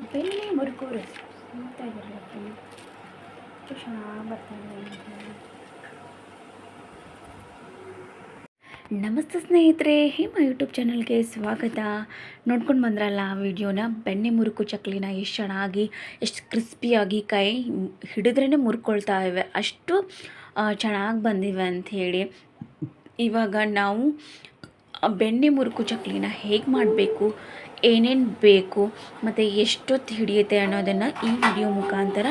ಬೆಣ್ಣೆ ಮುರುಕು ರಸ ನೋಡ್ತಾ ಇದ್ದೀರಲ್ಲ ಫ್ರೆಂಡ್ ಎಷ್ಟು ಚೆನ್ನಾಗಿ ನಮಸ್ತೆ ಸ್ನೇಹಿತರೆ ಹೇಮ ಯೂಟ್ಯೂಬ್ ಚಾನಲ್ಗೆ ಸ್ವಾಗತ. ನೋಡ್ಕೊಂಡು ಬಂದ್ರಲ್ಲ, ವಿಡಿಯೋನ ಬೆಣ್ಣೆ ಮುರುಕು ಚಕ್ಲಿನ ಎಷ್ಟು ಚೆನ್ನಾಗಿ, ಎಷ್ಟು ಕ್ರಿಸ್ಪಿಯಾಗಿ ಕೈ ಹಿಡಿದ್ರೇ ಮುರ್ಕೊಳ್ತಾ ಇವೆ. ಅಷ್ಟು ಚೆನ್ನಾಗಿ ಬಂದಿವೆ ಅಂಥೇಳಿ ಇವಾಗ ನಾವು ಬೆಣ್ಣೆ ಮುರುಕು ಚಕ್ಲಿನ ಹೇಗೆ ಮಾಡಬೇಕು, ಏನೇನು ಬೇಕು, ಮತ್ತು ಎಷ್ಟೊತ್ತು ಹಿಡಿಯುತ್ತೆ ಅನ್ನೋದನ್ನು ಈ ವಿಡಿಯೋ ಮುಖಾಂತರ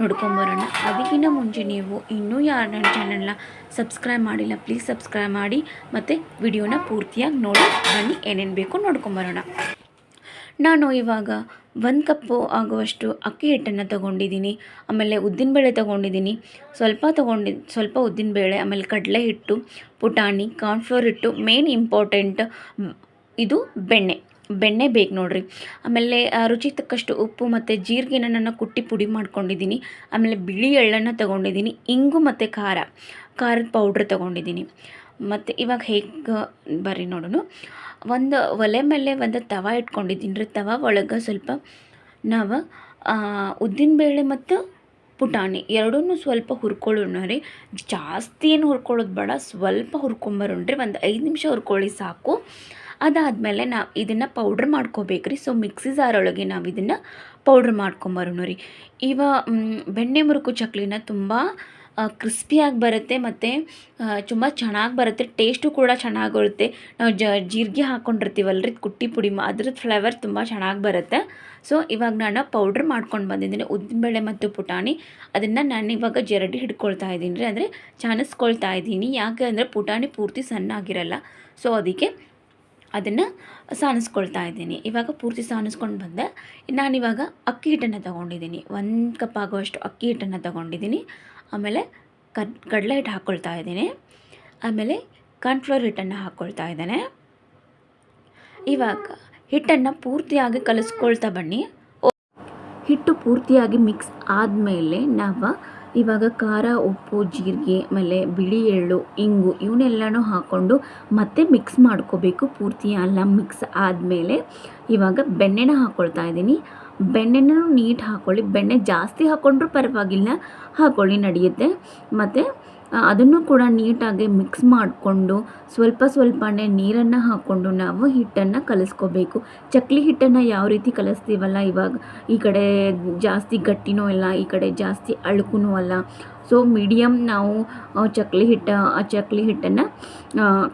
ನೋಡ್ಕೊಂಬರೋಣ ಅದಕ್ಕಿಂತ ಮುಂಚೆ ನೀವು ಇನ್ನೂ ಯಾರು ನನ್ನ ಚಾನಲ್ನ ಸಬ್ಸ್ಕ್ರೈಬ್ ಮಾಡಿಲ್ಲ ಪ್ಲೀಸ್ ಸಬ್ಸ್ಕ್ರೈಬ್ ಮಾಡಿ, ಮತ್ತು ವಿಡಿಯೋನ ಪೂರ್ತಿಯಾಗಿ ನೋಡಿ, ಬನ್ನಿ ಏನೇನು ಬೇಕು ನೋಡ್ಕೊಂಬರೋಣ ನಾನು ಇವಾಗ ಒಂದು ಕಪ್ಪು ಆಗುವಷ್ಟು ಅಕ್ಕಿ ಹಿಟ್ಟನ್ನು ತಗೊಂಡಿದ್ದೀನಿ, ಆಮೇಲೆ ಉದ್ದಿನಬೇಳೆ ತಗೊಂಡಿದ್ದೀನಿ. ಸ್ವಲ್ಪ ತಗೊಂಡಿ, ಸ್ವಲ್ಪ ಉದ್ದಿನಬೇಳೆ ಆಮೇಲೆ ಕಡಲೆ ಹಿಟ್ಟು, ಪುಟಾಣಿ ಕಾರ್ನ್ಫ್ಲೋರ್ ಹಿಟ್ಟು ಮೇನ್ ಇಂಪಾರ್ಟೆಂಟ್ ಇದು ಬೆಣ್ಣೆ. ಬೆಣ್ಣೆ ಬೇಕು ನೋಡಿರಿ. ಆಮೇಲೆ ರುಚಿ ತಕ್ಕಷ್ಟು ಉಪ್ಪು ಮತ್ತು ಜೀರಿಗೆನ ನಾನು ಕುಟ್ಟಿ ಪುಡಿ ಮಾಡ್ಕೊಂಡಿದ್ದೀನಿ. ಆಮೇಲೆ ಬಿಳಿ ಎಳ್ಳನ್ನು ತಗೊಂಡಿದ್ದೀನಿ, ಇಂಗು ಮತ್ತು ಖಾರ, ಖಾರದ ಪೌಡ್ರ್ ತಗೊಂಡಿದ್ದೀನಿ. ಮತ್ತು ಇವಾಗ ಹೇಗೆ ಬರ್ರಿ ನೋಡೋಣ ಒಂದು ಒಲೆ ಮೇಲೆ ಒಂದು ತವ ಇಟ್ಕೊಂಡಿದ್ದೀನಿ. ರೀ ತವ ಒಳಗೆ ಸ್ವಲ್ಪ ನಾವು ಉದ್ದಿನಬೇಳೆ ಮತ್ತು ಪುಟಾಣಿ ಎರಡೂ ಸ್ವಲ್ಪ ಹುರ್ಕೊಳ್ಳೋಣ ರೀ. ಜಾಸ್ತಿ ಏನು ಹುರ್ಕೊಳ್ಳೋದು ಬೇಡ, ಸ್ವಲ್ಪ ಹುರ್ಕೊಂಬರೋಣ್ರಿ ಒಂದು ಐದು ನಿಮಿಷ ಹುರ್ಕೊಳ್ಳಿ ಸಾಕು. ಅದಾದಮೇಲೆ ನಾವು ಇದನ್ನು ಪೌಡ್ರ್ ಮಾಡ್ಕೋಬೇಕು ರೀ ಸೊ ಮಿಕ್ಸಿ ಜಾರೊಳಗೆ ನಾವು ಇದನ್ನು ಪೌಡ್ರ್ ಮಾಡ್ಕೊಂಬರೋಣ ರೀ. ಇವ ಬೆಣ್ಣೆ, ಮುರುಕು, ಚಕ್ಲಿನ ತುಂಬ ಕ್ರಿಸ್ಪಿಯಾಗಿ ಬರುತ್ತೆ ಮತ್ತು ತುಂಬ ಚೆನ್ನಾಗಿ ಬರುತ್ತೆ ಟೇಸ್ಟು ಕೂಡ ಚೆನ್ನಾಗಿರುತ್ತೆ ನಾವು ಜೀರಿಗೆ ಹಾಕ್ಕೊಂಡಿರ್ತೀವಲ್ಲ ರೀ ಕುಟ್ಟಿ ಪುಡಿ ಅದ್ರದ್ದು ಫ್ಲೇವರ್ ತುಂಬ ಚೆನ್ನಾಗಿ ಬರುತ್ತೆ. ಸೊ ಇವಾಗ ನಾನು ಪೌಡ್ರ್ ಮಾಡ್ಕೊಂಡು ಬಂದಿದ್ದೀನಿ, ಉದ್ದಿನಬೇಳೆ ಮತ್ತು ಪುಟಾಣಿ. ಅದನ್ನು ನಾನು ಇವಾಗ ಜರಡಿ ಹಿಡ್ಕೊಳ್ತಾ ಇದ್ದೀನಿ ರೀ, ಅಂದರೆ ಚಾನಿಸ್ಕೊಳ್ತಾ ಇದ್ದೀನಿ. ಯಾಕೆ ಅಂದರೆ ಪುಟಾಣಿ ಪೂರ್ತಿ ಸಣ್ಣ ಆಗಿರಲ್ಲ ಸೊ ಅದಕ್ಕೆ ಅದನ್ನು ಸಾನಿಸ್ಕೊಳ್ತಾ ಇದ್ದೀನಿ. ಇವಾಗ ಪೂರ್ತಿ ಸಾನಿಸ್ಕೊಂಡು ಬಂದೆ, ನಾನಿವಾಗ ಅಕ್ಕಿ ಹಿಟ್ಟನ್ನು ತೊಗೊಂಡಿದ್ದೀನಿ. ಒಂದು ಕಪ್ ಆಗುವಷ್ಟು ಅಕ್ಕಿ ಹಿಟ್ಟನ್ನು ತೊಗೊಂಡಿದ್ದೀನಿ. ಆಮೇಲೆ ಕಡ್, ಕಡಲೆ ಹಿಟ್ಟು ಹಾಕ್ಕೊಳ್ತಾ ಇದ್ದೀನಿ. ಆಮೇಲೆ ಕಾರ್ನ್ಫ್ಲೋರ್ ಹಿಟ್ಟನ್ನು ಹಾಕ್ಕೊಳ್ತಾ ಇದ್ದೇನೆ. ಇವಾಗ ಹಿಟ್ಟನ್ನು ಪೂರ್ತಿಯಾಗಿ ಕಲಿಸ್ಕೊಳ್ತಾ ಬನ್ನಿ. ಹಿಟ್ಟು ಪೂರ್ತಿಯಾಗಿ ಮಿಕ್ಸ್ ಆದಮೇಲೆ ನಾವು ಇವಾಗ ಖಾರ, ಉಪ್ಪು, ಜೀರಿಗೆ, ಆಮೇಲೆ ಬಿಳಿ ಎಳ್ಳು, ಇಂಗು ಇವನ್ನೆಲ್ಲನೂ ಹಾಕ್ಕೊಂಡು ಮತ್ತೆ ಮಿಕ್ಸ್ ಮಾಡ್ಕೋಬೇಕು. ಪೂರ್ತಿ ಅಲ್ಲ ಮಿಕ್ಸ್ ಆದಮೇಲೆ ಇವಾಗ ಬೆಣ್ಣೆನ ಹಾಕ್ಕೊಳ್ತಾ ಇದ್ದೀನಿ. ಬೆಣ್ಣೆನೂ ನೀಟ್ ಹಾಕ್ಕೊಳ್ಳಿ ಬೆಣ್ಣೆ ಜಾಸ್ತಿ ಹಾಕ್ಕೊಂಡ್ರೂ ಪರವಾಗಿಲ್ಲ. ಹಾಕ್ಕೊಳ್ಳಿ ನಡೆಯುತ್ತೆ. ಮತ್ತು ಅದನ್ನು ಕೂಡ ನೀಟಾಗಿ ಮಿಕ್ಸ್ ಮಾಡಿಕೊಂಡು ಸ್ವಲ್ಪ ಸ್ವಲ್ಪನೇ ನೀರನ್ನು ಹಾಕ್ಕೊಂಡು ನಾವು ಹಿಟ್ಟನ್ನು ಕಲಿಸ್ಕೋಬೇಕು. ಚಕ್ಲಿ ಹಿಟ್ಟನ್ನು ಯಾವ ರೀತಿ ಕಲಿಸ್ತೀವಲ್ಲ ಇವಾಗ ಈ ಕಡೆ ಜಾಸ್ತಿ ಗಟ್ಟಿನೂ ಇಲ್ಲ, ಈ ಕಡೆ ಜಾಸ್ತಿ ಅಳುಕೂ ಅಲ್ಲ. ಸೊ ಮೀಡಿಯಮ್ ನಾವು ಚಕ್ಲಿ ಹಿಟ್ಟು ಚಕ್ಲಿ ಹಿಟ್ಟನ್ನು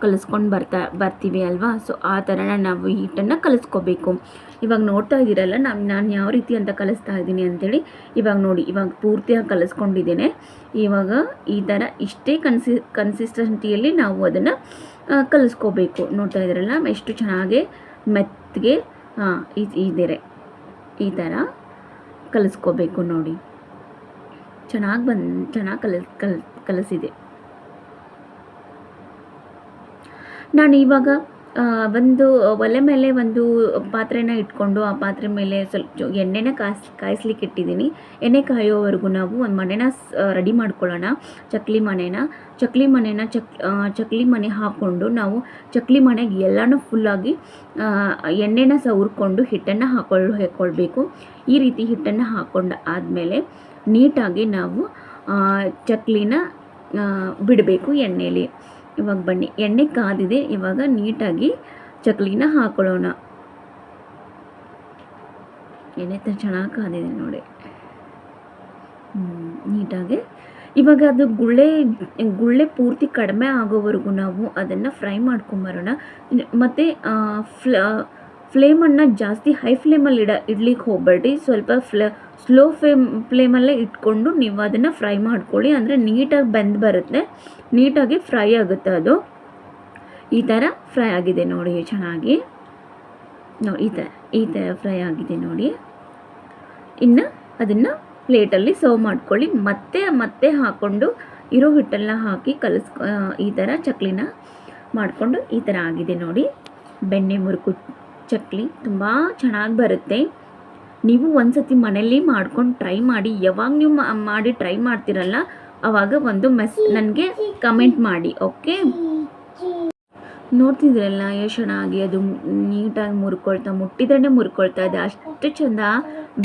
ಕಲಿಸ್ಕೊಂಡು ಬರ್ತಾ, ಬರ್ತೀವಿ ಅಲ್ವಾ? ಸೊ ಆ ಥರನ ನಾವು ಹಿಟ್ಟನ್ನು ಕಲಿಸ್ಕೋಬೇಕು. ಇವಾಗ ನೋಡ್ತಾ ಇದ್ದೀರಲ್ಲ, ನಾನು ನಾನು ಯಾವ ರೀತಿ ಅಂತ ಕಲಿಸ್ತಾ ಇದ್ದೀನಿ ಅಂಥೇಳಿ ಇವಾಗ ನೋಡಿ, ಇವಾಗ ಪೂರ್ತಿಯಾಗಿ ಕಲಿಸ್ಕೊಂಡಿದ್ದೇನೆ. ಇವಾಗ ಈ ಥರ ಇಷ್ಟೇ ಕನ್ಸಿ ಕನ್ಸಿಸ್ಟೆನ್ಸಿಯಲ್ಲಿ ನಾವು ಅದನ್ನು ಕಲಿಸ್ಕೋಬೇಕು. ನೋಡ್ತಾ ಇದ್ದೀರಲ್ಲ ಎಷ್ಟು ಚೆನ್ನಾಗಿ ಮೆತ್ತಗೆ ಹಾಂ ಇದೆ ಈ ಥರ ಕಲಿಸ್ಕೋಬೇಕು ನೋಡಿ. ಚೆನ್ನಾಗಿ ಬಂದು ಚೆನ್ನಾಗಿ ಕಲ ಕಲ್ ಕಲಿಸಿದೆ. ನಾನು ಇವಾಗ ಒಂದು ಒಲೆ ಮೇಲೆ ಒಂದು ಪಾತ್ರೆನ ಇಟ್ಕೊಂಡು ಆ ಪಾತ್ರೆ ಮೇಲೆ ಸ್ವಲ್ಪ ಎಣ್ಣೆನ ಕಾಯಿಸ್, ಕಾಯಿಸ್ಲಿಕ್ಕೆ ಇಟ್ಟಿದ್ದೀನಿ. ಎಣ್ಣೆ ಕಾಯೋವರೆಗೂ ನಾವು ಒಂದು ಮನೆನ ರೆಡಿ ಮಾಡ್ಕೊಳ್ಳೋಣ. ಚಕ್ಲಿ ಮನೆನ ಚಕ್ಲಿ ಮನೆನ ಚಕ್ ಚಕ್ಲಿ ಮನೆ ಹಾಕ್ಕೊಂಡು ನಾವು ಚಕ್ಲಿ ಮನೆಗೆ ಎಲ್ಲನೂ ಫುಲ್ಲಾಗಿ ಎಣ್ಣೆನ ಸವರ್ಕೊಂಡು ಹಿಟ್ಟನ್ನು ಹಾಕೊಳ್ಳು ಹಾಕ್ಕೊಳ್ಬೇಕು ಈ ರೀತಿ ಹಿಟ್ಟನ್ನು ಹಾಕ್ಕೊಂಡು ಆದಮೇಲೆ ನೀಟಾಗಿ ನಾವು ಚಕ್ಲಿನ ಬಿಡಬೇಕು ಎಣ್ಣೆಯಲ್ಲಿ ಇವಾಗ ಬನ್ನಿ. ಎಣ್ಣೆ ಕಾದಿದೆ. ಇವಾಗ ನೀಟಾಗಿ ಚಕ್ಲಿನ ಹಾಕೊಳ್ಳೋಣ. ಎಣ್ಣೆ ಚೆನ್ನಾಗಿ ಕಾದಿದೆ ನೋಡಿ. ನೀಟಾಗಿ. ಇವಾಗ ಅದು ಗುಳ್ಳೆ ಗುಳ್ಳೆ ಪೂರ್ತಿ ಕಡಿಮೆ ಆಗೋವರೆಗೂ ನಾವು ಅದನ್ನು ಫ್ರೈ ಮಾಡ್ಕೊಂಬರೋಣ. ಮತ್ತು ಫ್ಲ ಫ್ಲೇಮನ್ನು ಜಾಸ್ತಿ ಹೈ ಫ್ಲೇಮಲ್ಲಿ ಇಡ ಇಡ್ಲಿಕ್ಕೆ ಹೋಗಬೇಡಿ ಸ್ವಲ್ಪ ಫ್ಲ ಸ್ಲೋ ಫ್ಲೇಮ್, ಫ್ಲೇಮಲ್ಲೇ ಇಟ್ಕೊಂಡು ನೀವು ಅದನ್ನು ಫ್ರೈ ಮಾಡ್ಕೊಳ್ಳಿ. ಅಂದರೆ ನೀಟಾಗಿ ಬೆಂದು ಬರುತ್ತೆ. ನೀಟಾಗಿ ಫ್ರೈ ಆಗುತ್ತೆ ಅದು. ಈ ಥರ ಫ್ರೈ ಆಗಿದೆ ನೋಡಿ ಚೆನ್ನಾಗಿ. ನೋಡಿ ಈ ಥರ ಈ ಥರ ಫ್ರೈ ಆಗಿದೆ ನೋಡಿ. ಇನ್ನು ಅದನ್ನು ಪ್ಲೇಟಲ್ಲಿ ಸರ್ವ್ ಮಾಡ್ಕೊಳ್ಳಿ. ಮತ್ತೆ ಮತ್ತೆ ಹಾಕ್ಕೊಂಡು ಇರೋ ಹಿಟ್ಟನ್ನು ಹಾಕಿ ಕಲಸ್ ಈ ಥರ ಚಕ್ಲಿನ ಮಾಡಿಕೊಂಡು ಈ ಥರ ಆಗಿದೆ ನೋಡಿ. ಬೆಣ್ಣೆ ಮುರುಕು ಚಕ್ಲಿ ತುಂಬ ಚೆನ್ನಾಗಿ ಬರುತ್ತೆ. ನೀವು ಒಂದ್ಸತಿ ಮನೇಲಿ ಮಾಡ್ಕೊಂಡು ಟ್ರೈ ಮಾಡಿ, ಯಾವಾಗ ನೀವು ಮಾಡಿ ಟ್ರೈ ಮಾಡ್ತಿರಲ್ಲ ಆವಾಗ ಒಂದು ಮೆಸ್, ನನಗೆ ಕಮೆಂಟ್ ಮಾಡಿ ಓಕೆ ನೋಡ್ತಿದ್ರಲ್ಲ ಎಷ್ಟು ಚೆನ್ನಾಗಿ ಅದು ನೀಟಾಗಿ ಮುರ್ಕೊಳ್ತಾ ಮುಟ್ಟಿದ್ರೆ ಮುರ್ಕೊಳ್ತಾ ಇದೆ, ಅಷ್ಟು ಚೆಂದ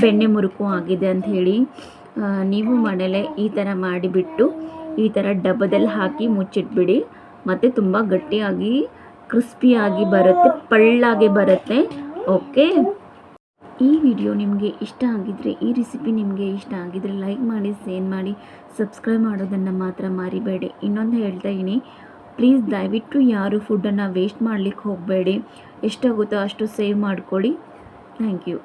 ಬೆಣ್ಣೆ ಮುರುಕು ಆಗಿದೆ ಅಂತ ಹೇಳಿ ನೀವು ಮನೇಲೆ ಈ ಥರ ಮಾಡಿಬಿಟ್ಟು, ಈ ಥರ ಡಬ್ಬದಲ್ಲಿ ಹಾಕಿ ಮುಚ್ಚಿಟ್ಬಿಡಿ, ಮತ್ತು ತುಂಬ ಗಟ್ಟಿಯಾಗಿ ಕ್ರಿಸ್ಪಿಯಾಗಿ ಬರುತ್ತೆ, ಪಳ್ಳಾಗಿ ಬರುತ್ತೆ. ಓಕೆ? ಈ ವಿಡಿಯೋ ನಿಮಗೆ ಇಷ್ಟ ಆಗಿದ್ರೆ, ಈ ರೆಸಿಪಿ ನಿಮಗೆ ಇಷ್ಟ ಆಗಿದ್ರೆ ಲೈಕ್ ಮಾಡಿ, ಶೇರ್ ಮಾಡಿ, ಸಬ್ಸ್ಕ್ರೈಬ್ ಮಾಡೋದನ್ನು ಮಾತ್ರ ಮರಿಬೇಡಿ. ಇನ್ನೊಂದು ಹೇಳ್ತಾ ಇದ್ದೀನಿ ಪ್ಲೀಸ್ ದಯವಿಟ್ಟು ಯಾರು ಫುಡ್ಡನ್ನು ವೇಸ್ಟ್ ಮಾಡಲಿಕ್ಕೆ ಹೋಗಬೇಡಿ. ಎಷ್ಟಾಗುತ್ತೋ ಅಷ್ಟು ಸೇವ್ ಮಾಡ್ಕೊಳ್ಳಿ. Thank you.